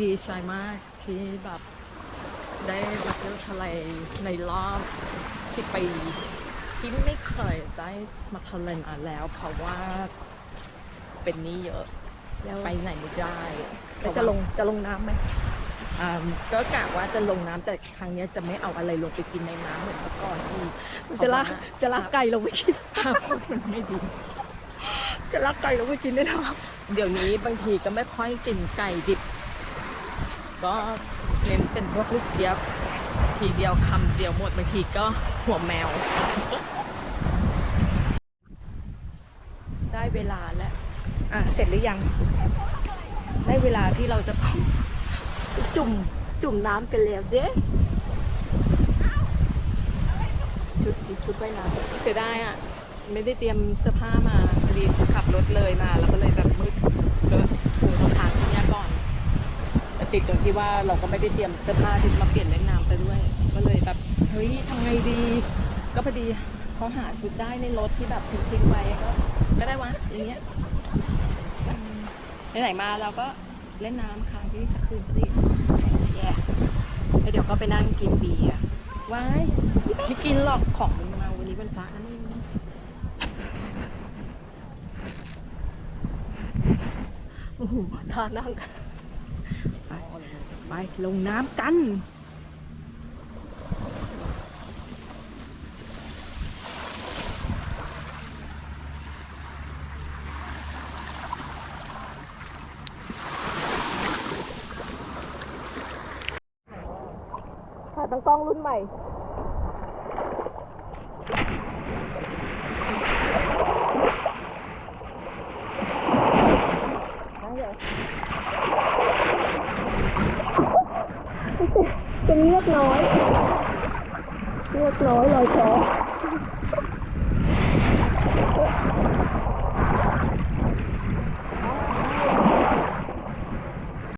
ดีใจมากที่แบบได้มาเที่ยวทะเลในรอบสิบปีที่ไม่เคยได้มาทะเลนานแล้ว เพราะว่าเป็นหนี้เยอะแล้วไปไหนไม่ได้แล้วจะลงจะลงน้ำไหมอ่าก็กะว่าจะลงน้ำแต่ครั้งเนี้ยจะไม่เอาอะไรลงไปกินในน้ำเหมือนเมื่อก่อนอีกจะลากจะลากไก่ลงไปกินภาพมันไม่ดี จะลากไก่ลงไปกินได้หรอเดี๋ยวนี้บางทีก็ไม่ค่อยกินไก่ดิบ ก็เน้นเป็นพวกลูกเจี๊ยบ ทีเดียวคำเดียวหมดบางทีก็หัวแมว ได้เวลาแล้ว อะ เสร็จหรือยัง ได้เวลาที่เราจะต้องจุ่มจุ่มน้ำกันแล้วเด้ชุดชุดว่ายน้เสียดายอะ ไม่ได้เตรียมเสื้อผ้ามาพอดีขับรถเลยมา แล้วก็เลยแบบมืดก็คงต้องค้างที่เนี้ยก่อน แติดตรงที่ว่าเราก็ไม่ได้เตรียมเสื้อผ้าที่มาเปลี่ยนเล่นน้ำไปด้วย ก็เลยแบบเฮ้ยทำไงดี ก็พอดีเขาหาชุดได้ในรถที่แบบทิ้งๆไว้ก็ก็ได้วะอย่างเงี้ยอืมไหนๆมาเราก็เล่นน้ำค้างที่สักคืนสิำแย่แล้วเดี๋ยวก็ไปนั่งกินเบียร์ว้ายไม่กินหรอกของมันมาวันนี้เป็นพระนั่นเองโอ้โหท่านั่ง ไปไปลงน้ำกันค่ะตั้งกล้องรุ่นใหม่เป็นเลย เลือกน้อยลอยคอ